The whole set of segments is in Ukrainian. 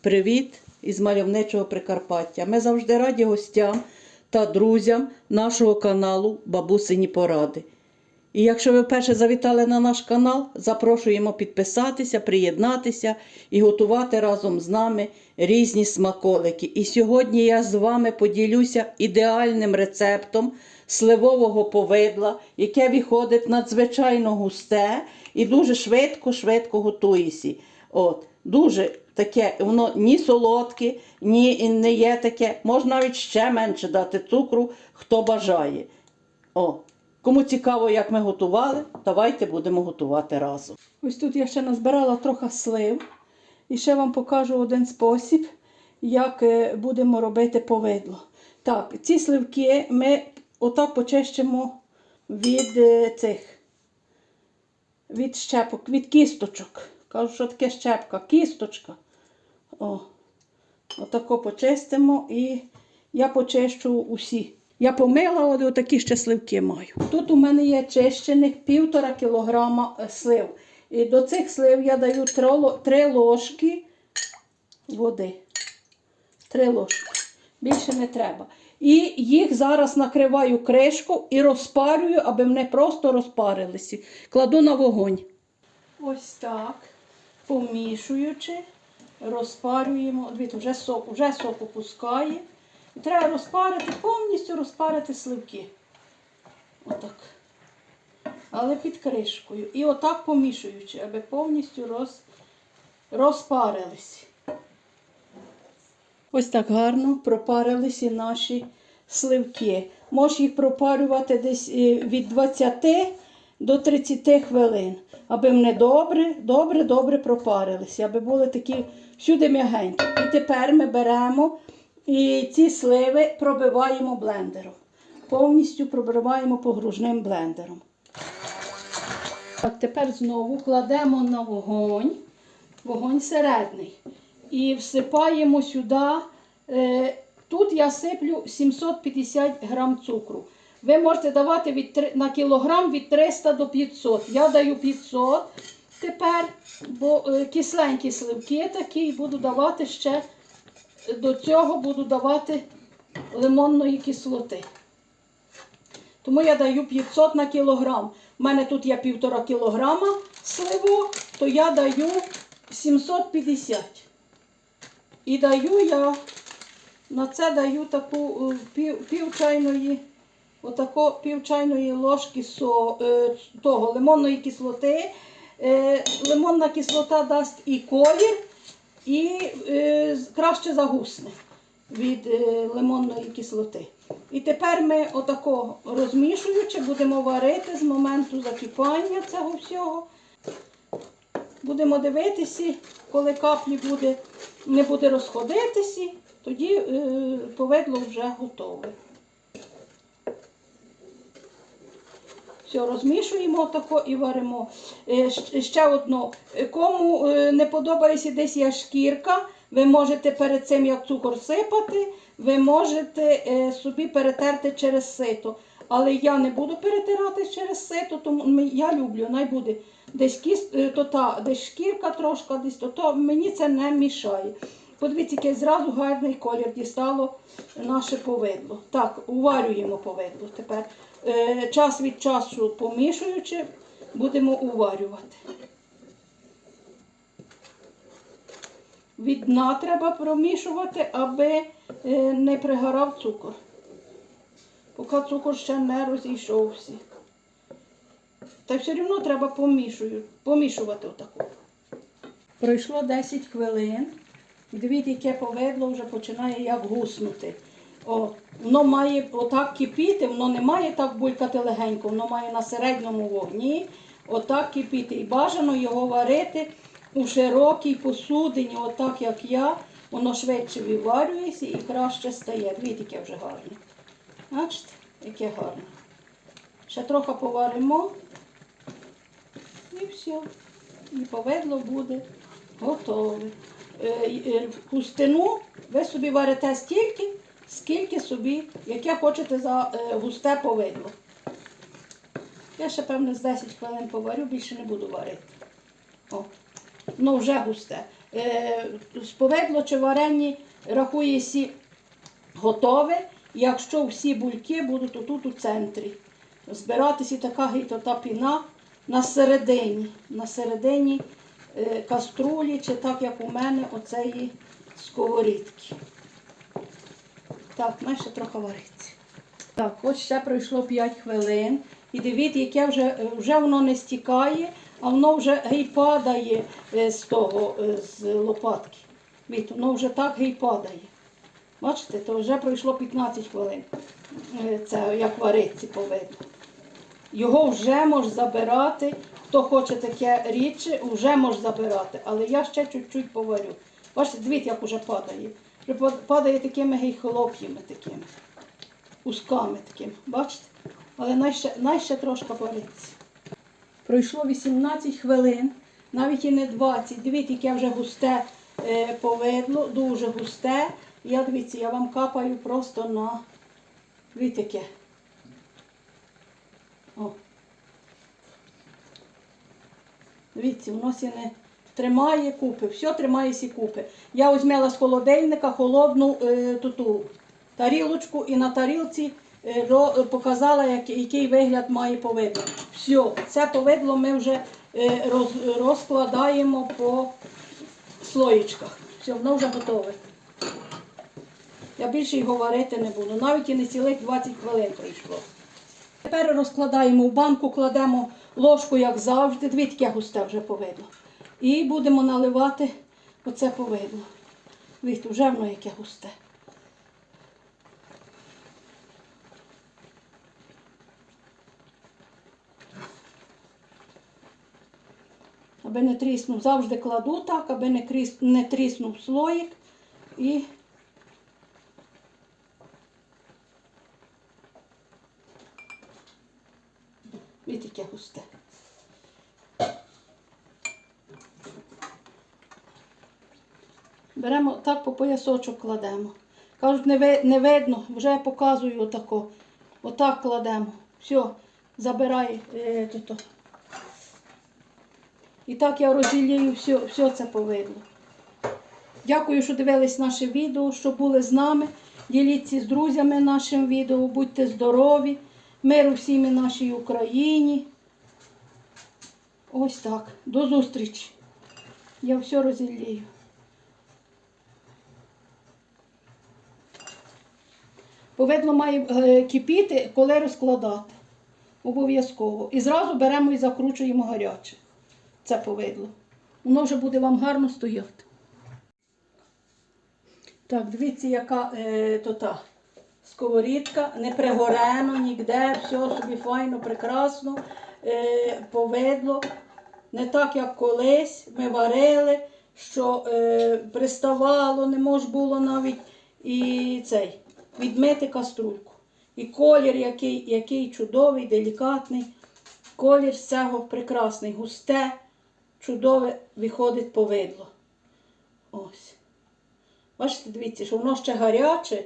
Привіт із мальовничого Прикарпаття. Ми завжди раді гостям та друзям нашого каналу Бабусині Поради. І якщо ви вперше завітали на наш канал, запрошуємо підписатися, приєднатися і готувати разом з нами різні смаколики. І сьогодні я з вами поділюся ідеальним рецептом сливового повидла, яке виходить надзвичайно густе і дуже швидко-швидко готується. От, дуже таке, воно ні солодке, ні не є таке. Можна навіть ще менше дати цукру, хто бажає. О, кому цікаво, як ми готували, давайте будемо готувати разом. Ось тут я ще назбирала трохи слив. І ще вам покажу один спосіб, як е, будемо робити повидло. Так, ці сливки ми отак почищимо від е, цих від щепок, від кісточок. Кажу, що таке щепка, кісточка. О, отако почистимо і я почищу усі. Я помила, от отакі ще сливки маю. Тут у мене є чищених півтора кілограма е, слив. І до цих слив я даю три, ложки води. Три ложки. Більше не треба. І їх зараз накриваю кришку і розпарюю, аби вони просто розпарилися. Кладу на вогонь. Ось так, помішуючи, розпарюємо. Дивіться, вже сок, вже сок опускає. І треба розпарити, повністю розпарити сливки. Отак. Але під кришкою. І отак помішуючи, аби повністю роз, розпарились. Ось так гарно пропарилися наші сливки. Можеш їх пропарювати десь е, від 20 до 30 хвилин, аби вони добре, добре, добре пропарилися, аби були такі всюди м'ягенькі. І тепер ми беремо і ці сливи пробиваємо блендером. Повністю пробиваємо погружним блендером. Так, тепер знову кладемо на вогонь, вогонь середній. І всипаємо сюди. Е, тут я сиплю 750 грам цукру. Ви можете давати від, на кілограм від 300 до 500. Я даю 500 тепер, бо е, кисленькі сливки такі, і буду давати ще е, до цього буду давати лимонної кислоти. Тому я даю 500 на кілограм. У мене тут є півтора кілограма сливу, то я даю 750. І даю я, на це даю таку е, пів, пів чайної, отако пів чайної ложки со, е, того, лимонної кислоти. Е, лимонна кислота дасть і колір, і е, краще загусне від е, лимонної кислоти. І тепер ми отако розмішуючи, будемо варити з моменту закипання цього всього. Будемо дивитися, коли каплі буде, не буде розходитися, тоді е, повидло вже готове. Все, розмішуємо тако і варимо. Е, Ще одно. Е, Кому е, не подобається десь є шкірка, ви можете перед цим, як цукор сипати, ви можете собі перетерти через сито. Але я не буду перетирати через сито, тому я люблю, най буде десь кіст, е, то та, десь шкірка трошка, десь то, то мені це не мішає. Подивіться, який зразу гарний колір дістало наше повидло. Так, уварюємо повидло. Тепер е, час від часу помішуючи, будемо уварювати. Від дна треба промішувати, аби е, не пригорав цукор. Поки цукор ще не розійшовся. Та все одно треба помішувати отаку. Пройшло 10 хвилин. Дивіться, яке повидло вже починає як гуснути. О, воно має отак кипіти, воно не має так булькати легенько, воно має на середньому вогні отак кипіти. І бажано його варити у широкій посудині, отак як я, воно швидше виварюється і краще стає. Дивіться, яке вже гарне. Бачите, яке гарне. Ще трохи поваримо. І все. І повидло буде готове. Е, е, Густину ви собі варите стільки, скільки собі, яке хочете за е, густе повидло. Я ще, певно, з 10 хвилин поварю, більше не буду варити. О, ну вже густе. сповидло чи варені рахується готове, якщо всі бульки будуть отут у центрі. Збиратися така гітота піна на середині, на середині каструлі, чи так як у мене оцеї сковорідки. Так, ще трохи вариться. Так, от ще пройшло 5 хвилин. І дивіться, яке вже, вже воно не стікає, а воно вже гей падає е, з того, е, з лопатки. Від, воно вже так гей падає. Бачите, то вже пройшло 15 хвилин. Е, Це як вариться повинно. Його вже може забирати. Хто хоче таке рідше, вже може забирати. Але я ще чуть-чуть поварю. Бачите, дивіться, як вже падає. Падає такими гей хлоп'ями такими. Усками такими. Бачите? Але най ще, най ще трошки вариться. Пройшло 18 хвилин, навіть і не 20. Дивіться, яке вже густе е, повидло, дуже густе. Я дивіться, я вам капаю просто на дивіться, яке. О. Дивіться, воно сі не тримає купи, все тримає сі купи. Я візьмела з холодильника холодну е, туту тарілочку і на тарілці е, ро- показала, як, який вигляд має повидло. Все, це повидло ми вже е, роз, розкладаємо по слоєчках. Все, воно вже готове. Я більше його варити не буду. Навіть і не цілих 20 хвилин пройшло. Тепер розкладаємо в банку, кладемо ложку, як завжди. Дивіться, яке густе вже повидло. І будемо наливати оце повидло. Дивіться, вже воно яке густе. Аби не тріснув, завжди кладу так, аби не тріснув слоїк. І Дивіться, яке густе. Беремо так по поясочок кладемо. Кажуть, не, ви, не видно, вже показую отако. Отак кладемо. Все, забирай е, то-то. І так я розділюю все, все це повидло. Дякую, що дивились наше відео, що були з нами. Діліться з друзями нашим відео, будьте здорові, миру всім і нашій Україні. Ось так. До зустрічі. Я все розділюю. Повидло має е, кипіти, коли розкладати. Обов'язково. І зразу беремо і закручуємо гаряче. Це повидло. Воно вже буде вам гарно стояти. Так, дивіться, яка е, то та сковорідка, не пригорено ніде, все собі файно, прекрасно, е, повидло. Не так, як колись ми варили, що е, приставало, не мож було навіть і цей, відмити каструльку. І колір, який, який чудовий, делікатний. Колір з цього прекрасний, густе, чудове виходить повидло. Ось. Бачите, дивіться, що воно ще гаряче,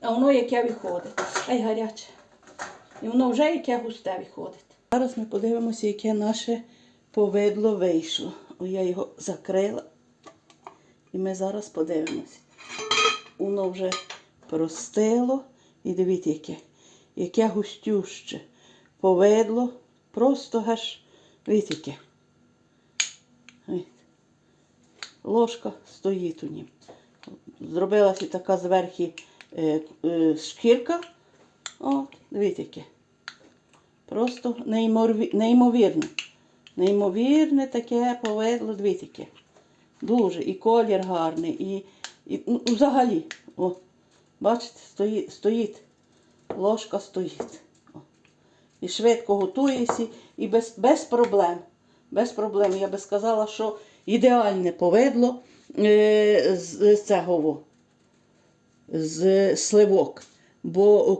а воно яке виходить. Ай гаряче. І воно вже яке густе виходить. Зараз ми подивимося, яке наше повидло вийшло. О, я його закрила. І ми зараз подивимося. Воно вже простило. І дивіться, яке, яке густюще. Повидло. Просто аж, дивіться, яке. Ложка стоїть у нім. Зробилася така зверху е, е, шкірка. О, дивіться яке. Просто неймові- неймовірне. Неймовірне таке повидло, дивіться яке. Дуже. І колір гарний, і, і ну, взагалі. О, бачите, стоїть, стоїть. Ложка стоїть. І швидко готується, і без, без проблем. Без проблем. Я би сказала, що ідеальне повидло е, з, з цього. З сливок. Бо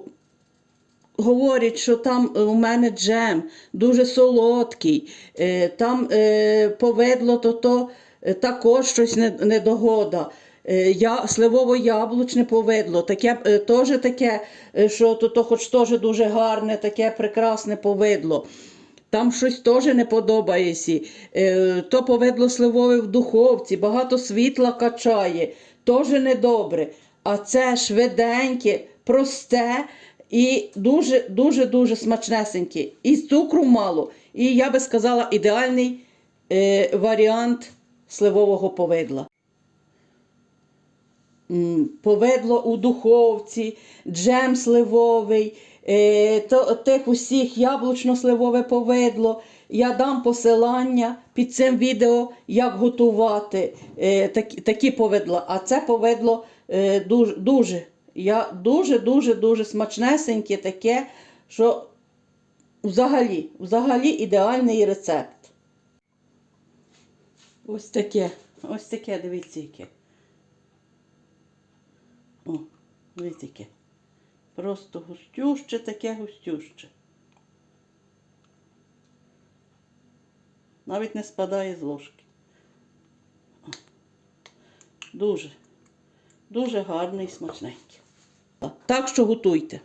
говорять, що там у мене джем дуже солодкий, е, там е, повидло, то, то е, також щось не- недогода. Е, Я, сливово-яблучне повидло, таке е, теж таке, е, що то, то хоч теж дуже гарне, таке прекрасне повидло. там щось теж не подобається. То повидло сливове в духовці, багато світла качає, теж недобре. А це швиденьке, просте і дуже, дуже, дуже смачнесеньке. І цукру мало. І я би сказала, ідеальний е, варіант сливового повидла. Повидло у духовці, джем сливовий, е, тих усіх яблучно-сливове повидло. Я дам посилання під цим відео, як готувати е, такі, повидла. А це повидло е, дуже, дуже, я, дуже, дуже, дуже смачнесеньке таке, що взагалі, взагалі ідеальний рецепт. Ось таке, ось таке, дивіться, яке. О, дивіться яке. Просто густюще, таке густюще. Навіть не спадає з ложки. О. Дуже, дуже гарний і смачненький. Так що готуйте.